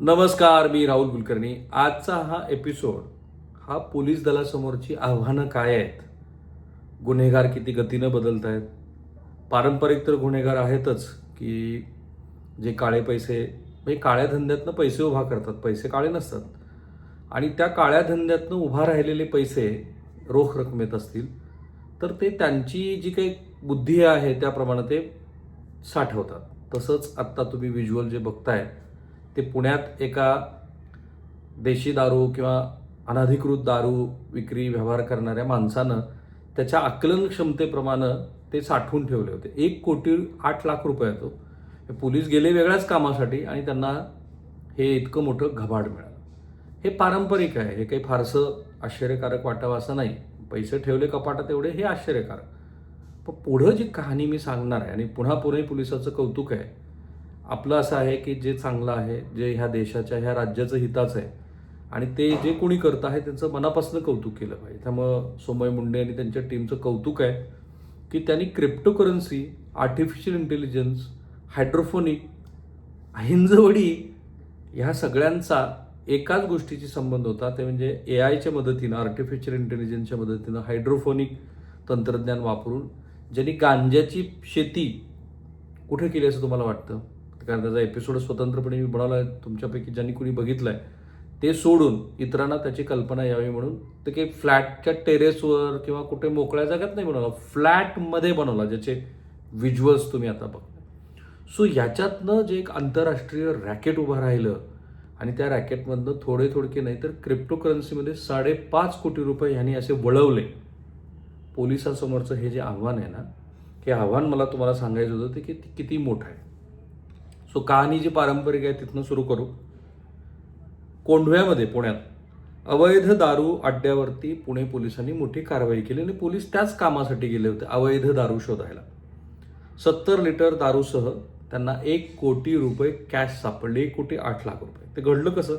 नमस्कार मी राहुल कुलकर्णी. आजचा हा एपिसोड हा पोलीस दलासमोरची आव्हानं काय आहेत? गुन्हेगार किती गतीनं बदलत आहेत पारंपरिक तर गुन्हेगार आहेतच की जे काळे पैसे म्हणजे काळ्या धंद्यातनं पैसे उभा करतात पैसे काळे नसतात. आणि त्या काळ्या धंद्यातनं उभा राहिलेले पैसे रोख रकमेत असतील तर ते त्यांची जी काही बुद्धी आहे त्याप्रमाणे ते साठवतात. तसंच आत्ता तुम्ही व्हिज्युअल जे बघताय ते पुण्यात एका देशी दारू किंवा अनधिकृत दारू विक्री व्यवहार करणाऱ्या माणसानं त्याच्या आकलन क्षमतेप्रमाणे ते साठवून ठेवले होते. एक कोटी आठ लाख रुपये तो. पोलीस गेले वेगळ्याच कामासाठी आणि त्यांना हे इतकं मोठं घबाड मिळालं. हे पारंपरिक आहे. हे काही फारसं आश्चर्यकारक वाटावं असं नाही. पैसे ठेवले कपाटात एवढे हे आश्चर्यकारक. पण पुढं जी कहाणी मी सांगणार आहे आणि पुन्हा पुणे पोलिसाचं कौतुक आहे आपलं असं आहे की जे चांगलं आहे जे ह्या देशाच्या ह्या राज्याचं हिताचं आहे. आणि ते जे कोणी करत आहे त्यांचं मनापासून कौतुक केलं पाहिजे. त्यामुळं सोमय मुंडे आणि त्यांच्या टीमचं कौतुक आहे की त्यांनी cryptocurrency artificial intelligence hydroponic Hinjawadi ह्या सगळ्यांचा एकाच गोष्टीची संबंध होता. ते म्हणजे ए आयच्या मदतीनं आर्टिफिशियल इंटेलिजन्सच्या मदतीनं हायड्रोफोनिक तंत्रज्ञान वापरून ज्यांनी गांज्याची शेती कुठे केली असं तुम्हाला वाटतं? कारण त्याचा एपिसोड स्वतंत्रपणे मी बनवला आहे तुमच्यापैकी ज्यांनी कुणी बघितलं आहे ते सोडून इतरांना त्याची कल्पना यावी म्हणून ते काही फ्लॅटच्या टेरेसवर किंवा कुठे मोकळ्या जागेत नाही बनवला फ्लॅटमध्ये बनवला ज्याचे व्हिज्युअल्स तुम्ही आता बघता सो याच्यातनं जे एक आंतरराष्ट्रीय रॅकेट उभं राहिलं आणि त्या रॅकेटमधनं थोडे थोडके नाही तर क्रिप्टोकरन्सीमध्ये साडेपाच कोटी रुपये ह्यांनी असे वळवले. पोलिसांसमोरचं हे जे आव्हान आहे ना हे आव्हान मला तुम्हाला सांगायचं होतं ते की ते किती मोठं आहे. सो कहाणी जी पारंपरिक आहे तिथनं सुरू करू. कोंढव्यामध्ये पुण्यात. अवैध दारू अड्ड्यावरती पुणे पोलिसांनी मोठी कारवाई केली आणि पोलीस त्याच कामासाठी गेले होते अवैध दारू शोधायला. सत्तर लिटर दारूसह त्यांना एक कोटी रुपये कॅश सापडले एक कोटी आठ लाख रुपये. ते घडलं कसं?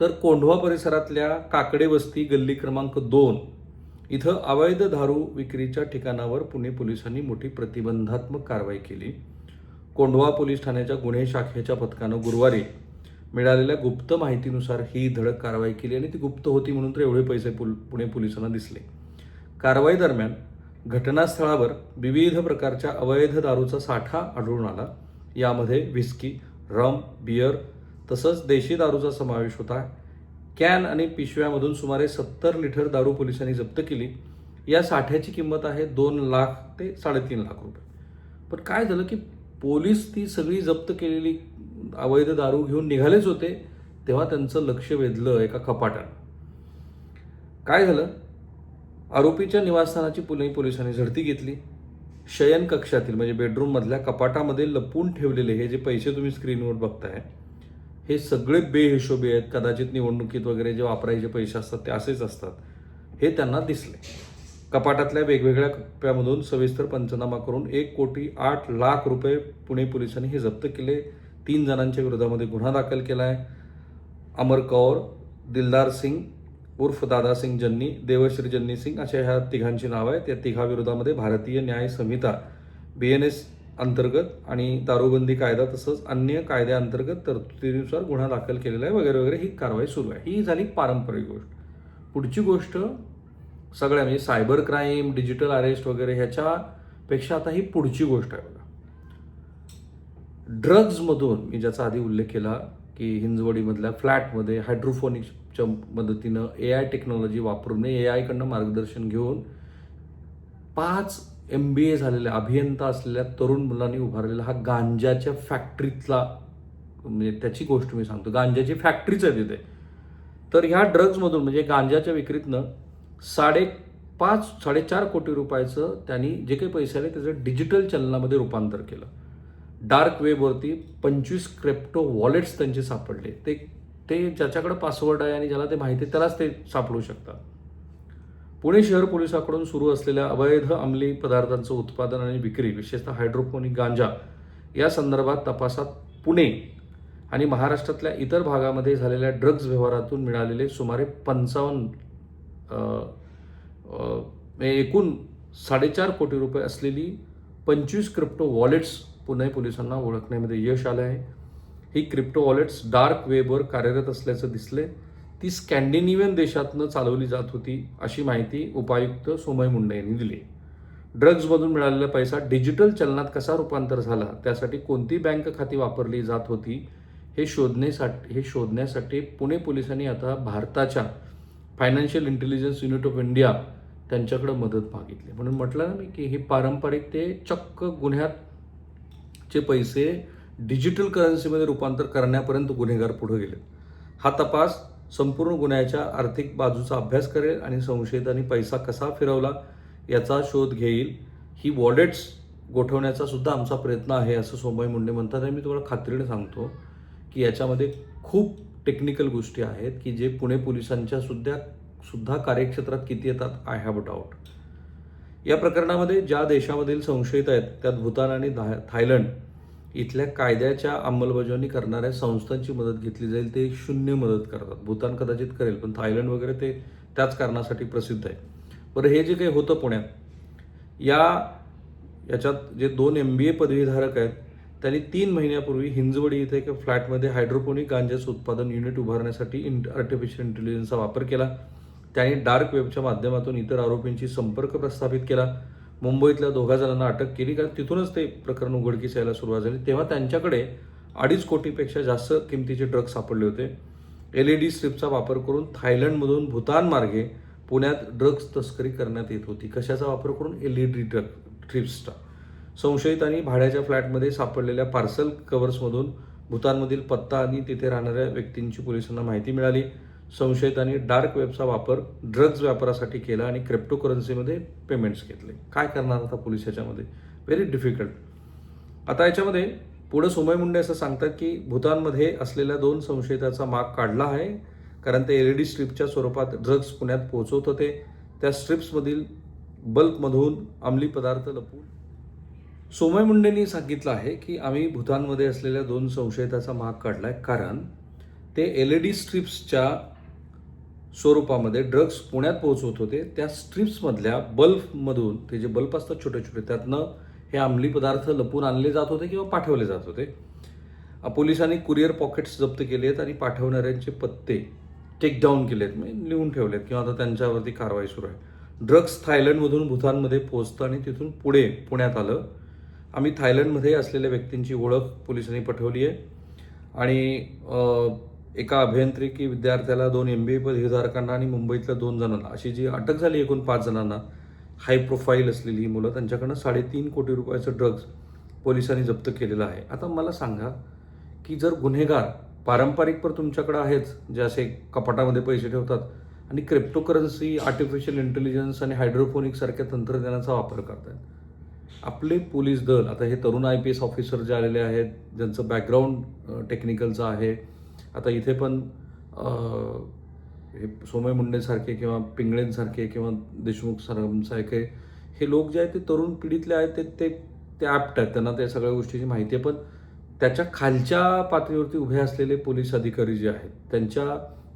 तर कोंढवा परिसरातल्या काकडे वस्ती गल्ली क्रमांक दोन इथं अवैध दारू विक्रीच्या ठिकाणावर पुणे पोलिसांनी मोठी प्रतिबंधात्मक कारवाई केली. कोंढवा पोलीस ठाण्याच्या गुन्हे शाखेच्या पथकानं गुरुवारी मिळालेल्या गुप्त माहितीनुसार ही धडक कारवाई केली आणि ती गुप्त होती म्हणून तर एवढे पैसे पुल पुणे पोलिसांना दिसले. कारवाई दरम्यान घटनास्थळावर विविध प्रकारच्या अवैध दारूचा साठा आढळून आला. यामध्ये व्हिस्की रम बियर तसंच देशी दारूचा समावेश होता. कॅन आणि पिशव्यामधून सुमारे सत्तर लिटर दारू पोलिसांनी जप्त केली. या साठ्याची किंमत आहे दोन लाख ते साडेतीन लाख रुपये. पण काय झालं की पोलीस ती सगळी जप्त केलेली अवैध दारू घेऊन निघालेच होते तेव्हा त्यांचं लक्ष वेधलं एका कपाटानं काय झालं? आरोपीच्या निवासस्थानाची पुणे पोलिसांनी झडती घेतली. शयन कक्षातील म्हणजे बेडरूममधल्या कपाटामध्ये लपून ठेवलेले हे जे पैसे तुम्ही स्क्रीनवर बघताय हे सगळे बेहिशोबी आहेत. कदाचित निवडणुकीत वगैरे जे वापरायचे पैसे असतात ते असेच असतात. हे त्यांना दिसले. कपाटातल्या वेगवेगळ्या कप्प्यामधून सविस्तर पंचनामा करून एक कोटी आठ लाख रुपये पुणे पोलिसांनी हे जप्त केले. तीन जणांच्या विरोधामध्ये गुन्हा दाखल केला आहे अमर कौर दिलदार सिंग उर्फ दादासिंग जन्नी देवश्री जन्नी सिंग अशा ह्या तिघांची नावं आहेत. या तिघाविरोधामध्ये भारतीय न्याय संहिता बी एन एस अंतर्गत आणि दारूबंदी कायदा तसंच अन्य कायद्याअंतर्गत तरतुदीनुसार गुन्हा दाखल केलेला आहे. वगैरे वगैरे ही कारवाई सुरू आहे. ही झाली पारंपरिक गोष्ट. पुढची गोष्ट सगळ्या म्हणजे सायबर क्राईम डिजिटल अरेस्ट वगैरे ह्याच्यापेक्षा आता ही पुढची गोष्ट आहे बघा. ड्रग्जमधून मी ज्याचा आधी उल्लेख केला की हिंजवडीमधल्या फ्लॅटमध्ये हायड्रोफोनिक्सच्या मदतीनं ए आय टेक्नॉलॉजी वापरून ए आयकडनं मार्गदर्शन घेऊन पाच एम बी ए झालेल्या अभियंता असलेल्या तरुण मुलांनी उभारलेला हा गांजाच्या फॅक्टरीतला म्हणजे त्याची गोष्ट मी सांगतो गांजाची फॅक्टरीच आहे तिथे. तर ह्या ड्रग्जमधून म्हणजे गांजाच्या विक्रीतनं साडे पाच साडेचार कोटी रुपयाचं त्यांनी जे काही पैसे आले त्याचं डिजिटल चलनामध्ये रूपांतर केलं. डार्क वेबवरती पंचवीस क्रिप्टो वॉलेट्स त्यांचे सापडले. ते ते ज्याच्याकडे पासवर्ड आहे आणि ज्याला ते माहिती आहे त्यालाच ते सापडू शकतात. पुणे शहर पोलिसाकडून सुरू असलेल्या अवैध अंमली पदार्थांचं उत्पादन आणि विक्री विशेषतः हायड्रोपोनिक गांजा या संदर्भात तपासात पुणे आणि महाराष्ट्रातल्या इतर भागामध्ये झालेल्या ड्रग्ज व्यवहारातून मिळालेले सुमारे पंचावन्न एकूण साडेचार कोटी रुपये असलेली पंचवीस क्रिप्टो वॉलेट्स पुणे पोलिसांना ओळखण्यामध्ये यश आलं आहे. ही क्रिप्टो वॉलेट्स डार्क वेबवर कार्यरत असल्याचं दिसले ती स्कॅन्डिनेवियन देशातनं चालवली जात होती अशी माहिती उपायुक्त सोमय मुंडे यांनी दिली ड्रग्जमधून मिळालेला पैसा डिजिटल चलनात कसा रूपांतर झाला त्यासाठी कोणती बँक खाती वापरली जात होती हे शोधण्यासाठी हे शोधण्यासाठी पुणे पोलिसांनी आता भारताच्या financial intelligence unit of India त्यांच्याकडं मदत मागितली. म्हणून म्हटलं ना मी की हे पारंपरिक ते चक्क गुन्ह्यात चे पैसे डिजिटल करन्सीमध्ये रूपांतर करण्यापर्यंत गुन्हेगार पुढे गेले. हा तपास संपूर्ण गुन्ह्याच्या आर्थिक बाजूचा अभ्यास करेल आणि संशयितांनी पैसा कसा फिरवला याचा शोध घेईल. ही वॉलेट्स गोठवण्याचा सुद्धा आमचा प्रयत्न आहे असं सोमय मुंडे म्हणतात आणि मी तुम्हाला खात्रीने सांगतो. की याच्यामध्ये खूप टेक्निकल गोष्टी आहेत की जे पुणे पोलिसांच्या सुद्धा सुद्धा कार्यक्षेत्रात किती येतात आय हॅव डाऊट या प्रकरणामध्ये ज्या देशामधील संशयित आहेत त्यात भूतान आणि धा- थायलंड इथल्या कायद्याच्या अंमलबजावणी करणाऱ्या संस्थांची मदत घेतली जाईल ते शून्य मदत करतात. भूतान कदाचित करेल पण थायलंड वगैरे ते त्याच कारणासाठी प्रसिद्ध आहे. बरं हे जे काही होतं पुण्यात या याच्यात जे दोन एम बी ए पदवीधारक आहेत त्यांनी तीन महिन्यापूर्वी हिंजवडी इथे एका फ्लॅटमध्ये हायड्रोपोनिक गांजाचं उत्पादन युनिट उभारण्यासाठी इंट आर्टिफिशियल इंटेलिजन्सचा वापर केला. त्यांनी डार्क वेबच्या माध्यमातून इतर आरोपींशी संपर्क प्रस्थापित केला. मुंबईतल्या दोघा जणांना अटक केली कारण तिथूनच ते प्रकरण उघडकीस यायला सुरुवात झाली. तेव्हा त्यांच्याकडे अडीच कोटीपेक्षा जास्त किमतीचे ड्रग्ज सापडले होते. एल ई डी स्ट्रिपचा वापर करून थायलंडमधून भूतान मार्गे पुण्यात ड्रग्ज तस्करी करण्यात येत होती. कशाचा वापर करून एल ई डी ड्रग ट्रिप्सचा संशयितांनी भाड्याच्या फ्लॅटमध्ये सापडलेल्या पार्सल कव्हर्समधून भूतानमधील पत्ता आणि तिथे राहणाऱ्या व्यक्तींची पोलिसांना माहिती मिळाली. संशयितांनी डार्क वेबचा वापर ड्रग्ज व्यापारासाठी केला आणि क्रिप्टो करन्सीमध्ये पेमेंट्स घेतले. काय करणार आता पोलीस याच्यामध्ये? व्हेरी डिफिकल्ट आता याच्यामध्ये पुढं सोमय मुंडे असं सांगतात की भूतानमध्ये असलेल्या दोन संशयिताचा माग काढला आहे कारण ते एल ई डी स्ट्रिपच्या स्वरूपात ड्रग्ज पुण्यात पोहोचवत होते. त्या स्ट्रिप्समधील बल्कमधून अंमली पदार्थ लपवून सोमय मुंडेंनी सांगितलं आहे की आम्ही भूतानमध्ये असलेल्या दोन संशयिताचा माग आहे कारण ते एल ई डी स्ट्रिप्सच्या स्वरूपामध्ये ड्रग्स पुण्यात पोहोचवत होते. त्या स्ट्रिप्समधल्या बल्बमधून ते जे बल्ब असतात छोटे छोटे त्यातनं हे अंमली पदार्थ लपून आणले जात होते किंवा पाठवले जात होते. पोलिसांनी कुरिअर पॉकेट्स जप्त केले आहेत आणि पाठवणाऱ्यांचे पत्ते टेकडाऊन डाऊन केलेत म्हणजे लिहून ठेवलेत किंवा आता त्यांच्यावरती कारवाई सुरू आहे. ड्रग्स थायलंडमधून भूतानमध्ये पोहोचतं आणि तिथून पुढे पुण्यात आलं. आम्ही थायलंडमध्ये असलेल्या व्यक्तींची ओळख पोलिसांनी पटवली आहे. आणि एका अभियांत्रिकी विद्यार्थ्याला दोन एम बी ए पदवीधारकांना आणि मुंबईतल्या दोन जणांना अशी जी अटक झाली एकूण पाच जणांना हाय प्रोफाईल असलेली ही मुलं त्यांच्याकडनं साडेतीन कोटी रुपयाचं ड्रग्ज पोलिसांनी जप्त केलेलं आहे. आता मला सांगा की जर गुन्हेगार पारंपरिक पण तुमच्याकडे आहेच जे असे कपाटामध्ये पैसे ठेवतात आणि क्रिप्टोकरन्सी आर्टिफिशियल इंटेलिजन्स आणि हायड्रोफोनिक सारख्या तंत्रज्ञानाचा वापर करतात आपले पोलीस दल आता हे तरुण आय पी एस ऑफिसर जे आलेले आहेत ज्यांचं बॅकग्राऊंड टेक्निकलचं आहे आता इथे पण हे सोमय मुंडेसारखे किंवा पिंगळेंसारखे किंवा देशमुख सरांसारखे हे लोक जे आहेत ते तरुण पिढीतले आहेत ते ते ते ॲप्ट आहेत. त्यांना त्या सगळ्या गोष्टीची माहिती आहे पण त्याच्या खालच्या पातळीवरती उभे असलेले पोलीस अधिकारी जे आहेत त्यांच्या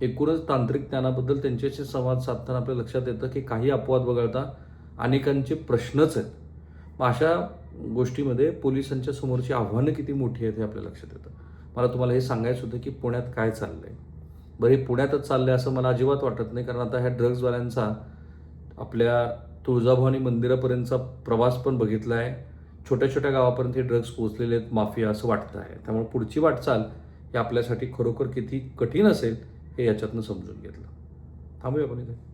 एकूणच तांत्रिक ज्ञानाबद्दल त्यांच्याशी संवाद साधताना आपल्या लक्षात येतं की काही अपवाद वगळता अनेकांचे प्रश्नच आहेत. अशा गोष्टीमध्ये पोलिसांच्या समोरची आव्हानं किती मोठी आहेत हे आपल्या लक्षात येतं. मला तुम्हाला हे सांगायचं होतं की पुण्यात काय चाललंय? बरं हे पुण्यातच चाललं आहे असं मला अजिबात वाटत नाही कारण आता ह्या ड्रग्जवाल्यांचा आपल्या तुळजाभवानी मंदिरापर्यंतचा प्रवास पण बघितला आहे छोट्या छोट्या गावापर्यंत हे ड्रग्ज पोहोचलेले आहेत माफिया असं वाटतं आहे. त्यामुळे पुढची वाटचाल ही आपल्यासाठी खरोखर किती कठीण असेल हे याच्यातनं समजून घेतलं. थांबूया आपण इथे.